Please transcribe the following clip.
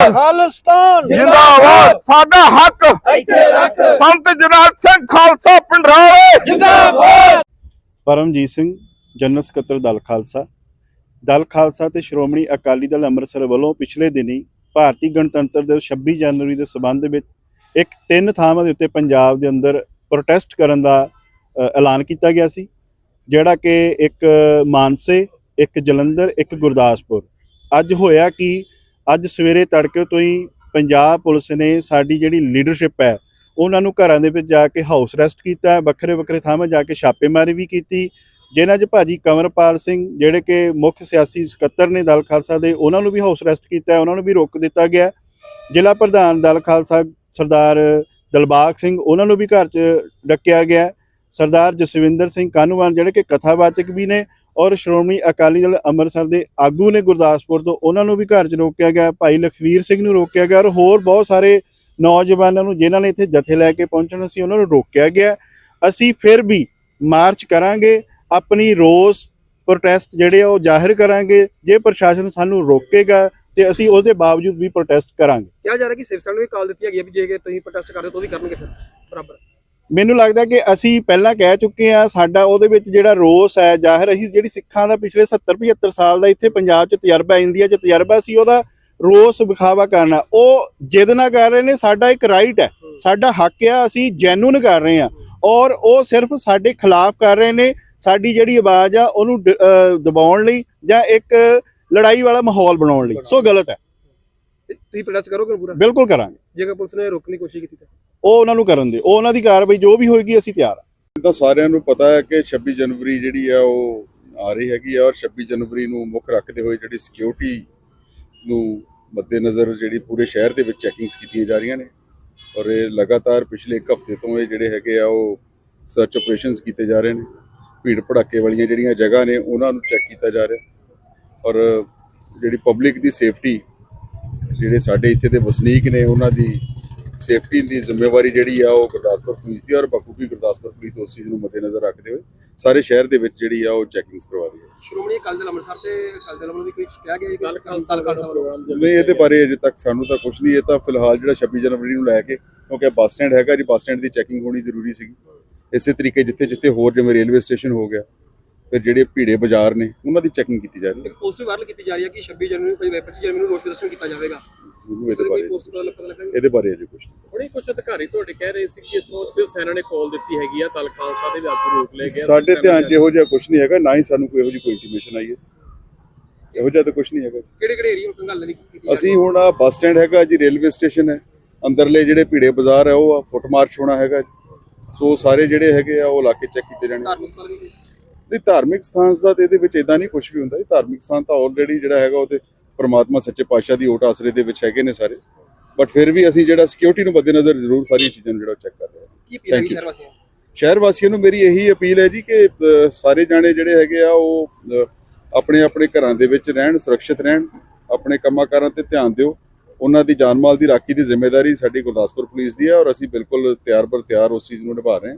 ਖਾਲਿਸਤਾਨ ਜਿੰਦਾਬਾਦ। ਸਾਡਾ ਹੱਕ। ਇੱਥੇ ਰੱਖ। ਸੰਤ ਜਨਾਬ ਸਿੰਘ ਖਾਲਸਾ ਪਿੰਡਰਾਲੇ। ਜਿੰਦਾਬਾਦ। ਪਰਮਜੀਤ ਸਿੰਘ ਜਨਰਲ ਸਕੱਤਰ ਦਲ ਖਾਲਸਾ। ਦਲ ਖਾਲਸਾ ਤੇ ਸ਼੍ਰੋਮਣੀ ਅਕਾਲੀ ਦਲ ਅੰਮ੍ਰਿਤਸਰ ਵੱਲੋਂ ਪਿਛਲੇ ਦਿਨੀ ਭਾਰਤੀ ਗਣਤੰਤਰ ਦਿਵਸ 26 ਜਨਵਰੀ ਦੇ ਸਬੰਧ ਵਿੱਚ ਇੱਕ ਤਿੰਨ ਥਾਵਾਂ ਦੇ ਉੱਤੇ ਪੰਜਾਬ ਦੇ ਅੰਦਰ ਪ੍ਰੋਟੈਸਟ ਕਰਨ ਦਾ ਐਲਾਨ ਕੀਤਾ ਗਿਆ ਸੀ ਜਿਹੜਾ ਕਿ ਇੱਕ ਮਾਨਸੇ ਇੱਕ ਜਲੰਧਰ ਇੱਕ ਗੁਰਦਾਸਪੁਰ। ਅੱਜ ਹੋਇਆ ਕਿ ਅੱਜ ਸਵੇਰੇ ਤੜਕੇ ਤੋਂ ਹੀ ਪੰਜਾਬ ਪੁਲਿਸ ਨੇ ਸਾਡੀ ਜਿਹੜੀ ਲੀਡਰਸ਼ਿਪ ਹੈ, ਉਹਨਾਂ ਨੂੰ ਘਰਾਂ ਦੇ ਵਿੱਚ ਜਾ ਕੇ ਹਾਊਸ ਅਰੈਸਟ ਕੀਤਾ, ਵੱਖਰੇ ਵੱਖਰੇ ਥਾਵਾਂ ਜਾ ਕੇ ਛਾਪੇਮਾਰੀ ਵੀ ਕੀਤੀ। ਜਿਨ੍ਹਾਂ 'ਚ ਭਾਜੀ ਕੰਵਰਪਾਲ ਸਿੰਘ ਜਿਹੜੇ ਕਿ ਮੁੱਖ ਸਿਆਸੀ ਸਕੱਤਰ ਨੇ ਦਲ ਖਾਲਸਾ ਦੇ, ਉਹਨਾਂ ਨੂੰ ਵੀ ਹਾਊਸ ਅਰੈਸਟ ਕੀਤਾ, ਉਹਨਾਂ ਨੂੰ ਵੀ ਰੋਕ ਦਿੱਤਾ ਗਿਆ। ਜ਼ਿਲ੍ਹਾ ਪ੍ਰਧਾਨ ਦਲ ਖਾਲਸਾ ਸਰਦਾਰ ਦਲਬਾਗ ਸਿੰਘ, ਉਹਨਾਂ ਨੂੰ ਵੀ ਘਰ 'ਚ ਡੱਕਿਆ ਗਿਆ। ਸਰਦਾਰ ਜਸਵਿੰਦਰ ਸਿੰਘ ਕਾਨੂੰਵਾਨ ਜਿਹੜੇ ਕਿ ਕਥਾਵਾਚਕ ਵੀ ਨੇ ਔਰ ਸ਼੍ਰੋਮਣੀ ਅਕਾਲੀ ਦਲ ਅੰਮ੍ਰਿਤਸਰ ਦੇ ਆਗੂ ਨੇ ਗੁਰਦਾਸਪੁਰ ਤੋਂ ਉਹਨਾਂ ਨੂੰ ਵੀ ਘਰ 'ਚ ਰੋਕਿਆ ਗਿਆ, ਭਾਈ ਲਖਵੀਰ ਸਿੰਘ ਨੂੰ ਰੋਕਿਆ ਗਿਆ ਔਰ ਹੋਰ ਬਹੁਤ ਸਾਰੇ ਨੌਜਵਾਨਾਂ ਨੂੰ ਜਿਨ੍ਹਾਂ ਨੇ ਇੱਥੇ ਜਥੇ ਲੈ ਕੇ ਪਹੁੰਚਣਾ ਸੀ ਉਹਨਾਂ ਨੂੰ ਰੋਕਿਆ ਗਿਆ। ਅਸੀਂ ਫਿਰ ਵੀ ਮਾਰਚ ਕਰਾਂਗੇ, ਆਪਣੀ ਰੋਸ ਪ੍ਰੋਟੈਸਟ ਜਿਹੜੇ ਆ ਉਹ ਜ਼ਾਹਿਰ ਕਰਾਂਗੇ, ਜੇ ਪ੍ਰਸ਼ਾਸਨ ਸਾਨੂੰ ਰੋਕੇਗਾ ਤੇ ਅਸੀਂ ਉਹਦੇ ਬਾਵਜੂਦ ਵੀ ਪ੍ਰੋਟੈਸਟ ਕਰਾਂਗੇ। ਕਿਹਾ ਜਾ ਰਿਹਾ ਕਿ ਸਿਵ ਨੂੰ ਵੀ ਕਾਲ ਦਿੱਤੀ ਹੈਗੀ ਹੈ ਵੀ ਜੇ ਤੁਸੀਂ ਪ੍ਰੋਟੈਸਟ ਕਰਦੇ ਹੋ ਤਾਂ ਉਹ ਵੀ ਕਰਨਗੇ ਫਿਰ, ਬਰਾਬਰ। ਮੈਨੂੰ ਲੱਗਦਾ ਕਿ ਅਸੀਂ ਪਹਿਲਾਂ ਕਹਿ ਚੁੱਕੇ ਆ ਸਾਡਾ ਉਹਦੇ ਵਿੱਚ ਜਿਹੜਾ ਰੋਸ ਹੈ ਜ਼ਾਹਿਰ ਅਸੀਂ ਜਿਹੜੀ ਸਿੱਖਾਂ ਦਾ ਪਿਛਲੇ 70 75 ਸਾਲ ਦਾ ਇੱਥੇ ਪੰਜਾਬ 'ਚ ਤਜਰਬਾ ਇੰਡੀਆ 'ਚ ਤਜਰਬਾ ਸੀ ਉਹਦਾ ਰੋਸ ਵਿਖਾਵਾ ਕਰਨਾ ਉਹ ਜਿੱਦ ਨਾ ਕਰ ਰਹੇ ਨੇ ਸਾਡਾ ਇੱਕ ਰਾਈਟ ਹੈ। ਸਾਡਾ ਹੱਕ ਆ ਅਸੀਂ ਜੈਨੂਨ ਕਰ ਰਹੇ ਆ ਔਰ ਉਹ ਸਿਰਫ ਸਾਡੇ ਖਿਲਾਫ ਕਰ ਰਹੇ ਨੇ ਸਾਡੀ ਜਿਹੜੀ ਆਵਾਜ਼ ਆ ਉਹਨੂੰ ਦਬਾਉਣ ਲਈ ਜਾਂ ਇੱਕ ਲੜਾਈ ਵਾਲਾ ਮਾਹੌਲ ਬਣਾਉਣ ਲਈ। ਸੋ ਗਲਤ ਹੈ। ਤੁਸੀਂ ਪ੍ਰੋਟੈਸਟ ਕਰੋਗੇ ਪੂਰਾ? ਬਿਲਕੁਲ ਕਰਾਂਗੇ। ਜੇਕਰ ਪੁਲਿਸ ਨੇ ਰੋਕਣ ਦੀ ਕੋਸ਼ਿਸ਼ ਕੀਤੀ ਤਾਂ? ਉਹ ਉਹਨਾਂ ਨੂੰ ਕਰਨ ਦੇ, ਉਹ ਉਹਨਾਂ ਦੀ ਕਾਰਵਾਈ ਜੋ ਵੀ ਹੋਏਗੀ ਅਸੀਂ ਤਿਆਰ ਹਾਂ ਤਾਂ ਸਾਰਿਆਂ ਨੂੰ ਪਤਾ ਹੈ ਕਿ 26 ਜਨਵਰੀ ਜਿਹੜੀ ਆ ਉਹ ਆ ਰਹੀ ਹੈਗੀ ਆ ਔਰ 26 ਜਨਵਰੀ ਨੂੰ ਮੁੱਖ ਰੱਖਦੇ ਹੋਏ ਜਿਹੜੀ ਸਿਕਿਉਰਿਟੀ ਨੂੰ ਮੱਦੇਨਜ਼ਰ ਜਿਹੜੀ ਪੂਰੇ ਸ਼ਹਿਰ ਦੇ ਵਿੱਚ ਚੈਕਿੰਗਸ ਕੀਤੀਆਂ ਜਾ ਰਹੀਆਂ ਨੇ ਔਰ ਇਹ ਲਗਾਤਾਰ ਪਿਛਲੇ ਇੱਕ ਹਫ਼ਤੇ ਤੋਂ ਇਹ ਜਿਹੜੇ ਹੈਗੇ ਆ ਉਹ ਸਰਚ ਆਪਰੇਸ਼ਨਸ ਕੀਤੇ ਜਾ ਰਹੇ ਨੇ, ਭੀੜ ਭੜਾਕੇ ਵਾਲੀਆਂ ਜਿਹੜੀਆਂ ਜਗ੍ਹਾ ਨੇ ਉਹਨਾਂ ਨੂੰ ਚੈੱਕ ਕੀਤਾ ਜਾ ਰਿਹਾ ਔਰ ਜਿਹੜੀ ਪਬਲਿਕ ਦੀ ਸੇਫਟੀ ਜਿਹੜੇ ਸਾਡੇ ਇੱਥੇ ਦੇ ਵਸਨੀਕ ਨੇ ਉਹਨਾਂ ਦੀ ਸੇਫਟੀ ਦੀ ਜ਼ਿੰਮੇਵਾਰੀ ਜਿਹੜੀ ਆ ਉਹ ਗੁਰਦਾਸਪੁਰ ਪੁਲਿਸ ਦੀ ਔਰ ਬਖੂਬੀ ਗੁਰਦਾਸਪੁਰ ਪੁਲਿਸ ਉਸ ਚੀਜ਼ ਨੂੰ ਮੱਦੇਨਜ਼ਰ ਰੱਖਦੇ ਹੋਏ ਸਾਰੇ ਸ਼ਹਿਰ ਦੇ ਵਿੱਚ ਜਿਹੜੀ ਆ ਉਹ ਚੈਕਿੰਗਸ ਕਰਵਾ ਰਹੀ ਹੈ ਸ਼੍ਰੋਮਣੀ ਅਕਾਲੀ ਦਲ ਅੰਮ੍ਰਿਤਸਰ ਤੇ ਅਕਾਲੀ ਦਲ ਵੱਲੋਂ ਵੀ ਕੋਈ ਕਿਹਾ ਗਿਆ ਹੈ ਕਿ ਦਲ ਖਾਲਸਾ ਵੱਲੋਂ? ਨਹੀਂ ਇਹਦੇ ਬਾਰੇ ਅਜੇ ਤੱਕ ਸਾਨੂੰ ਤਾਂ ਕੁਝ ਨਹੀਂ ਇਹ ਤਾਂ ਫਿਲਹਾਲ ਜਿਹੜਾ 26 ਜਨਵਰੀ ਨੂੰ ਲੈ ਕੇ ਕਿਉਂਕਿ ਬੱਸ ਸਟੈਂਡ ਹੈਗਾ ਜੀ ਬੱਸ ਸਟੈਂਡ ਦੀ ਚੈਕਿੰਗ ਹੋਣੀ ਜ਼ਰੂਰੀ ਸੀਗੀ। ਇਸੇ ਤਰੀਕੇ ਜਿੱਥੇ ਜਿੱਥੇ ਹੋਰ ਜਿਵੇਂ ਰੇਲਵੇ ਸਟੇਸ਼ਨ ਹੋ ਗਿਆ ਫਿਰ ਜਿਹੜੇ ਭੀੜੇ ਬਾਜ਼ਾਰ ਨੇ ਉਹਨਾਂ ਦੀ ਚੈਕਿੰਗ ਕੀਤੀ ਜਾ ਰਹੀ ਹੈ। ਪੋਸਟ ਵਾਇਰਲ ਕੀਤੀ ਜਾ ਰਹੀ ਹੈ ਕਿ 26 ਜਨਵਰੀ ਨੂੰ 25 ਜਨਵਰੀ ਨੂੰ ਰੋਸ ਪ੍ਰਦਰਸ਼ਨ ਕੀਤਾ ਜਾਵੇਗਾ। ਮੈਨੂੰ ਇਹਦੇ ਦੇ ਬਾਰੇ ਪੋਸਟ ਪਤਾ ਪਤਾ ਲੱਗਾ ਇਹਦੇ ਬਾਰੇ ਅਜੇ ਕੁਝ ਨਹੀਂ। ਹੁਣੇ ਕੁਝ ਅਧਿਕਾਰੀ ਤੁਹਾਡੇ ਕਹਿ ਰਹੇ ਸੀ ਕਿ ਇੱਥੋਂ ਸਿਵ ਸੈਨਾ ਨੇ ਕਾਲ ਦਿੱਤੀ ਹੈਗੀ ਆ ਦਲ ਖਾਲਸਾ ਦੇ ਆਗੂ ਰੋਕ ਲਏ ਗਏ ਸਾਡੇ ਧਿਆਨ 'ਚ ਇਹੋ ਜਿਹਾ ਕੁਝ ਨਹੀਂ ਹੈਗਾ ਨਾ ਹੀ ਸਾਨੂੰ ਕੋਈ ਇਹੋ ਜਿਹੀ ਕੋਈ ਇੰਟੀਮੇਸ਼ਨ ਆਈ ਹੈ। ਇਹੋ ਜਿਹਾ ਤਾਂ ਕੁਝ ਨਹੀਂ ਹੈਗਾ। ਕਿਹੜੇ ਕਿਹੜੇ ਏਰੀਆ ਨੂੰ ਗੱਲ ਨਹੀਂ ਕੀਤੀ ਅਸੀਂ ਹੁਣ ਆ ਬੱਸ ਸਟੈਂਡ ਹੈਗਾ ਜੀ ਰੇਲਵੇ ਸਟੇਸ਼ਨ ਹੈ। ਅੰਦਰਲੇ ਜਿਹੜੇ ਭੀੜੇ ਬਾਜ਼ਾਰ ਹੈ ਉਹ ਆ ਫੁੱਟ ਮਾਰਚ ਹੋਣਾ ਹੈਗਾ। ਸੋ ਸਾਰੇ ਜਿਹੜੇ ਹੈਗੇ ਆ ਉਹ ਇਲਾਕੇ ਚੈੱਕ ਕੀਤੇ ਜਾਣਗੇ। ਧਾਰਮਿਕ ਸਥਲ ਵੀ ਨਹੀਂ। ਧਾਰਮਿਕ ਸਥਾਨ ਦਾ ਤੇ ਇਹਦੇ ਵਿੱਚ ਇਦਾਂ ਨਹੀਂ ਕੁਝ ਵੀ ਹੁੰਦਾ ਜੀ। ਧਾਰਮਿਕ ਸਥਾਨ ਤਾਂ ਆਲਰੇਡੀ ਜਿਹੜਾ ਹੈਗਾ ਉਹ ਤੇ ਪ੍ਰਮਾਤਮਾ ਸੱਚੇ ਪਾਤਸ਼ਾਹ ਦੀ ਓਟ ਆਸਰੇ ਦੇ ਵਿੱਚ ਹੈਗੇ ਨੇ ਸਾਰੇ ਬਟ ਫਿਰ ਵੀ ਅਸੀਂ ਜਿਹੜਾ ਸਿਕਿਉਰਿਟੀ ਨੂੰ ਮੱਦੇਨਜ਼ਰ ਜ਼ਰੂਰ ਸਾਰੀਆਂ ਚੀਜ਼ਾਂ ਨੂੰ ਜਿਹੜਾ ਚੈੱਕ ਕਰ ਰਹੇ ਹਾਂ ਕੀ ਅਪੀਲ ਹੈ. ਸ਼ਹਿਰ ਵਾਸੀਆਂ ਨੂੰ? ਸ਼ਹਿਰ ਵਾਸੀਆਂ ਨੂੰ ਮੇਰੀ ਇਹੀ ਅਪੀਲ ਹੈ ਜੀ ਕਿ ਸਾਰੇ ਜਾਣੇ ਜਿਹੜੇ ਹੈਗੇ ਆ ਉਹ ਆਪਣੇ ਆਪਣੇ ਘਰਾਂ ਦੇ ਵਿੱਚ ਰਹਿਣ ਸੁਰੱਖਿਅਤ ਰਹਿਣ ਆਪਣੇ ਕੰਮਾਂ ਕਾਰਾਂ ਤੇ ਧਿਆਨ ਦਿਓ ਉਹਨਾਂ ਦੀ ਜਾਨ ਮਾਲ ਦੀ ਰਾਖੀ ਦੀ ਜ਼ਿੰਮੇਵਾਰੀ ਸਾਡੀ ਗੁਰਦਾਸਪੁਰ ਪੁਲਿਸ ਦੀ ਹੈ ਔਰ ਅਸੀਂ ਬਿਲਕੁਲ ਤਿਆਰ ਬਰ ਤਿਆਰ ਉਸ ਚੀਜ਼ ਨੂੰ ਨਿਭਾ ਰਹੇ ਹਾਂ